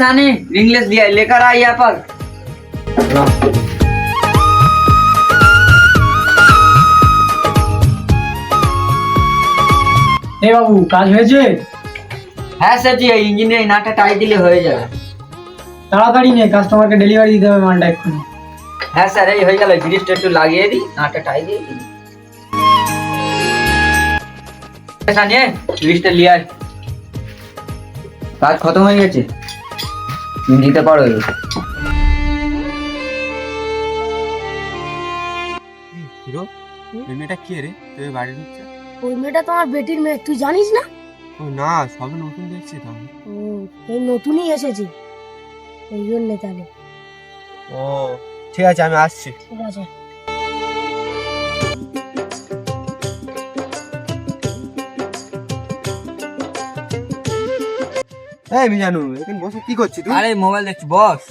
सानी इंग्लिश दिया है, लेकर आ यहाँ पर এ বাবু কাজ হয়েছে হ্যাঁ স্যার জি ইঞ্জিনিয়ার নাটা টাই দিলে হয়ে যাবে তাড়াতাড়ি নে কাস্টমারকে ডেলিভারি দিতে হবে মালটা এক্ষুনি হ্যাঁ স্যার এই হয়ে গেল জিনিসটা একটু লাগিয়ে দিই নাটা টাই দিয়ে দিই সানিয়ে জিনিসটা লিয়ে আয় কাজ খতম হয়ে গেছে দিতে পারো হিরো ওই মেয়েটা কে রে? তুই বাড়ি ঢুকছে ওই মেয়েটা তোমার বেটির মেয়ে তুই জানিস না? ও না সবে নতুন দেখছি তো আমি। ও এই নতুনই এসেছে। এই জন্যে তাহলে। ও ঠিক আছে আমি আসছি। ঠিক আছে। এই মিজানু এখানে বসে কি করছিস তুই? আরে মোবাইল দেখছি বস।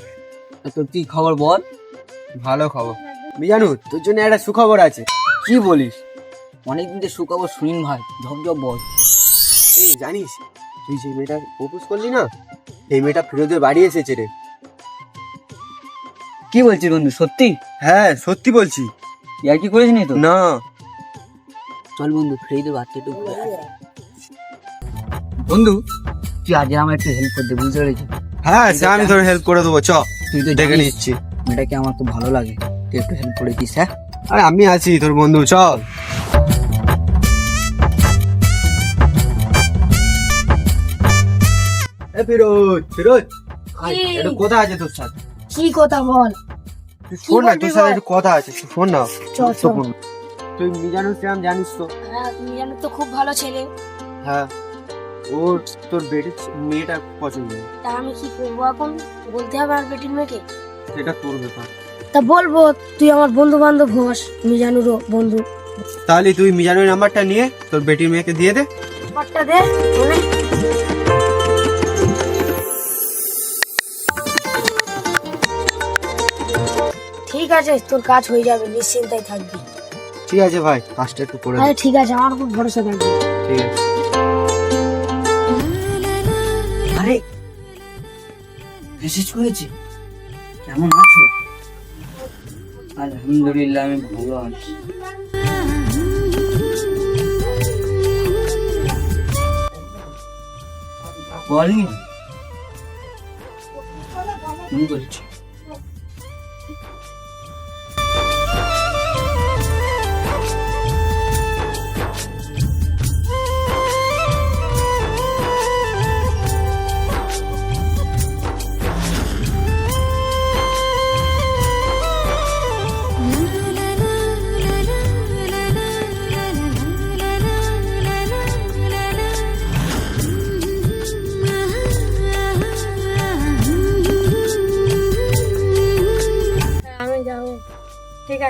তোর কি খবর বল? ভালো খবর। মিজানু তোর জন্য একটা সুখবর আছে। কি বলিস? অনেকদিন তো সুখবর শুনিন ভাই। ঝপঝপ বল। এই জানিস তুই যে মেয়েটা প্রপোজ করলি না এই মেয়েটা ফিরোজের বাড়ি এসেছে রে। কি বলছিস বন্ধু সত্যি? হ্যাঁ সত্যি বলছি। ইয়ার কি করিস নি তো? না। চল বন্ধু ফ্রিতে বাচ্চা একটু। বন্ধু তুই আজ আমার একটু হেল্প করতে বুঝতে পেরেছিস? হ্যাঁ সে আমি তোর হেল্প করে দেবো চ তুই তো ডেকে নিচ্ছি। মেয়েটাকে আমার খুব ভালো লাগে তুই একটু হেল্প করে দিস হ্যাঁ? আরে আমি আছি তোর বন্ধু চল। ফিরোজ ফিরোজ একটু কথা আছে তোর সাথে। কি কথা বল? তুই শোন না তোর সাথে একটু কথা আছে তুই শোন না চল চল গুরুত্বপূর্ণ তুই মিজানুর শ্যাম জানিস তো? হ্যাঁ তুমি জানো তো খুব ভালো ছেলে। হ্যাঁ। ওর তোর বেটির মেয়েটা পছন্দ তা আমি কি করব এখন? বলতে হবে আর বেটির মেয়েকে? সেটা তোর ব্যাপার। তা বলব তুই আমার বন্ধু বান্ধব হোস মিজানুরও বন্ধু। তাহলে তুই মিজানুর নাম্বারটা নিয়ে তোর বেটির মেয়েকে দিয়ে দে। নাম্বারটা দে। ঠিক আছে তোর কাজ হয়ে যাবে নিশ্চিন্তায় থাকবি। ঠিক আছে ভাই কাজটা একটু করে দে। আরে ঠিক আছে আমার খুব ভরসা থাকবে। ঠিক আছে। মেসেজ করেছি? কেমন আছো? আলহামদুলিল্লাহ আমি ভালো আছি। বলনি ফোন করছি।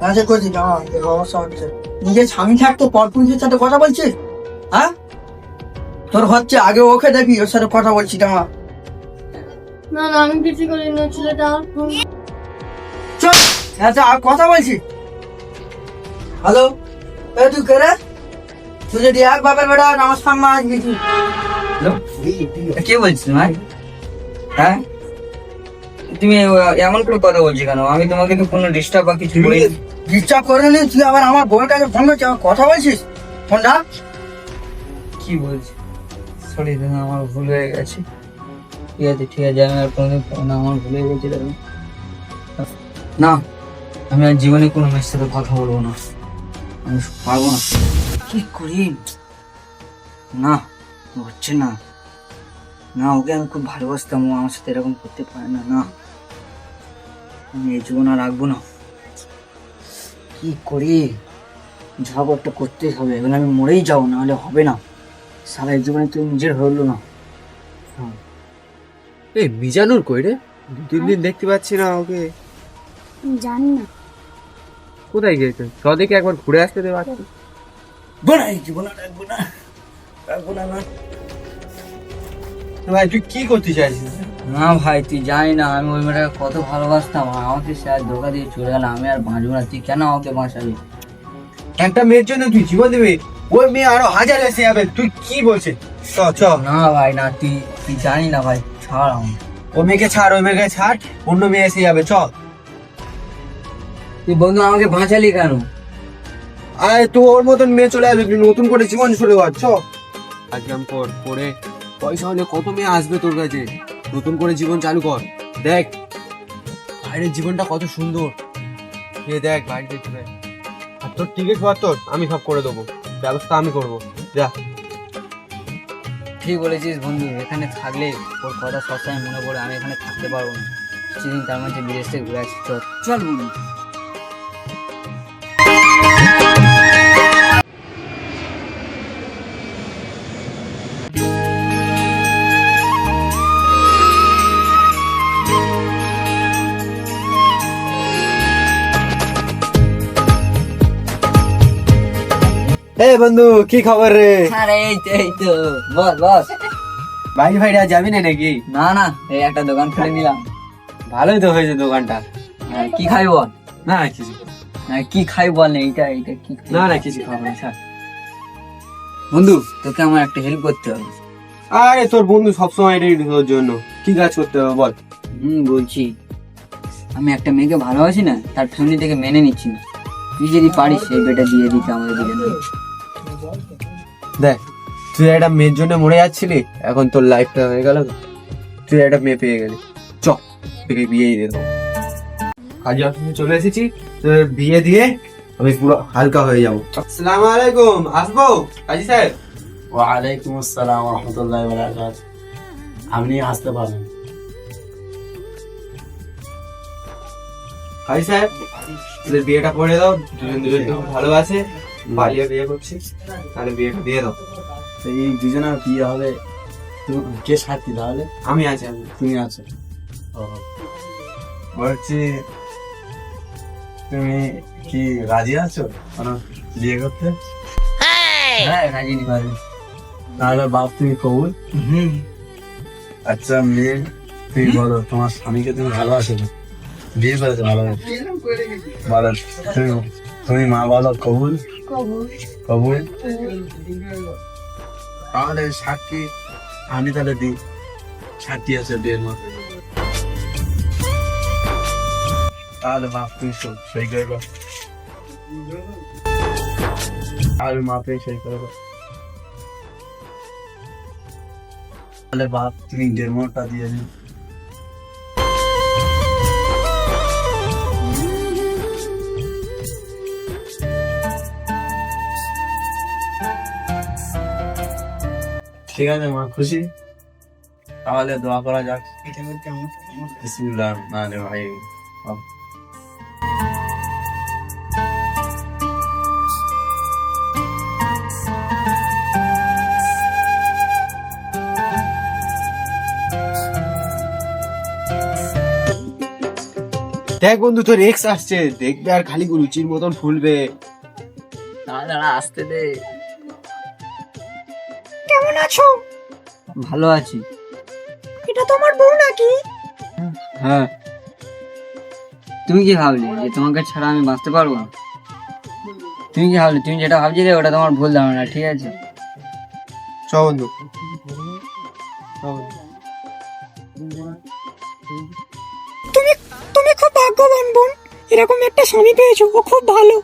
মাঝে করছি জামা সমস্যা হচ্ছে। নিজের স্বামী থাকতো পরপুরুষের সাথে কথা বলছিস হ্যাঁ? তোর হচ্ছে আগে ওকে দেখি ওর সাথে কথা বলছি না না আমি কিছু করি না ছেলেটা চল আচ্ছা আর কথা বলছি? হ্যালো? এ তুই কে রে? তুই যদি এক বাপের বেটা আমার সামনে আসবি তুই। কে বলছিস ভাই? হ্যাঁ? তুমি এমন করে কথা বলছি কেন? আমি তোমাকে তো কোনো ডিস্টার্ব বা কিছু করি ডিস্টার্ব করে নি তুই আবার আমার বউয়ের কাছে ফোন করছিস আমার কথা বলছিস? ফোনটা? কি বলছি? সরি দাদা আমার ভুল হয়ে গেছে। ঠিক আছে ঠিক আছে আমি আর কোনোদিন ফোন না আমার ভুল হয়ে গেছে দাদা। না। আমি আর জীবনে কোনো মেয়ের সাথে কথা বলব না। আমি পারব না। কি করি? না হচ্ছে না। না ওকে আমি খুব ভালোবাসতাম ও আমার সাথে এরকম করতে পারে না না। আমি এই জীবন আর রাখব না। কি করি? একটা করতেই হবে এবার আমি মরেই যাব না হলে হবে না। সারা এই জীবনে তুই নিজের হলো না। এই মিজানুর কই রে? দু তিন দিন দেখতে পাচ্ছি না ওকে। জানি না। কোথায় গেছে দেখে একবার ঘুরে আসতে দে বাচ্চা। বোনা জীবন রাখব না। রাখব না না। ভাই তুই কি করতে চাইছিস? না ভাই তুই জানি না আমি ওই মেয়েটাকে কত ভালোবাসতাম আমাকে সে আর ধোকা দিয়ে চলে গেল আমি আর বাঁচবো না। তুই কেন আমাকে বাঁচাবি? একটা মেয়ের জন্য তুই জীবন দেবে ওই মেয়ে আরও হাজার এসে যাবে তুই কি বলছিস? চ চ। না ভাই না তুই তুই জানি না ভাই ছাড় আমাকে। ওই মেয়েকে ছাড় ওই মেয়েকে ছাড় অন্য মেয়ে এসে যাবে চ। তুই বন্ধু আমাকে বাঁচালি কেন? আরে তুই ওর মতন মেয়ে চলে আসবে তুই নতুন করে জীবন শুরু কর চ। আজকাম কর করে পয়সা হলে কত মেয়ে আসবে তোর কাছে? নতুন করে জীবন চালু কর। দেখ বাইরের জীবনটা কত সুন্দর। এ দেখ বাইরে চলে আর তোর টিকিট হওয়ার তোর আমি সব করে দেবো। ব্যবস্থা আমি করব। যা। ঠিক বলেছিস বন্ধু এখানে থাকলে ওর কথা সবসময় মনে পড়ে আমি এখানে থাকতে পারব না। কিছুদিন তার মধ্যে বিদেশ থেকে ঘুরে আসছি চল। চল বন্ধু। এ বন্ধু কি খবর রে? আরে এই তো এই বস আর যাবি না নাকি? না না এই একটা দোকান খুলে নিলাম। ভালোই তো হয়েছে দোকানটা। হ্যাঁ, কি খাই বল না কিছু। হ্যাঁ, কি খাই বল না কি না না কিছু খাব না বন্ধু তোকে আমার একটা হেল্প করতে হবে। আরে তোর বন্ধু সবসময় রেডি তোর জন্য। কি কাজ করতে হবে বল। হুম বলছি। আমি একটা মেয়েকে ভালোবাসি না তার ফ্যামিলি থেকে মেনে নিচ্ছি না। তুই যদি পারিস সেই বেটা দিয়ে দিতে আমাদের দুজনে দেখ তুই একটা মেয়ের জন্য মরে যাচ্ছিলি এখন তোর লাইফটা হয়ে গেল তুই একটা মেয়ে পেয়ে গেলি। চ তোকে বিয়েই দিয়ে দেবো। কাজে অফিসে চলে এসেছি তোর বিয়ে দিয়ে আমি পুরো হালকা হয়ে যাব। আসসালামু আলাইকুম আসব? কাজী সাহেব? ওয়ালাইকুম আসসালাম রহমতুল্লাহ বারাকাত আপনি আসতে পারেন কাজী সাহেব তোদের বিয়েটা করে দাও দুজন দুজন তো ভালোবাসে পালিয়ে বিয়ে করছি তাহলে বিয়েটা দিয়ে দাও। তো এই দুজনের বিয়ে হবে? তুমি কে সাথী তাহলে? আমি আছি আমি তুমি আছো। বলছি তুমি কি রাজি আছো? মানে বিয়ে করতে? হ্যাঁ পারবি তাহলে বাপ তুমি কবুল? হুম। আচ্ছা মেয়ে তুমি বলো তোমার স্বামীকে তুমি ভালোবাসো না? বিয়ে করেছ ভালোবাসো বলো তুমি তুমি মা বলো কবুল? কবুল। তাহলে সাক্ষী আমি তাহলে দিই। সাক্ষী আছে বিয়ের মতো তাহলে বাপ তুমি সই- সই করে দাও আর মাপে সই করে তাহলে বাপ তুমি ডেমোটা দিয়ে দিন ঠিক আছে মা খুশি? তাহলে দোয়া করা যাক। বিসমিল্লাহ রহিম। দেখ বন্ধু তোর এক্স আসছে। দেখবে আর খালি রুচির মতন ফুলবে। দাঁড়া দাঁড়া আসতে দে। কেমন আছো? ভালো আছি। এটা তোমার বউ নাকি? হ্যাঁ। তুমি কি ভাবলে যে তোমাকে ছাড়া আমি বাঁচতে পারব না? তুমি কি ভাবলে? তুমি যেটা ভাবছিলে ওটা তোমার ভুল ধারণা ঠিক আছে? চ বন্ধু তুমি তুমি খুব ভাগ্যবান বোন। এরকম একটা স্বামী পেয়েছ ও খুব ভালো।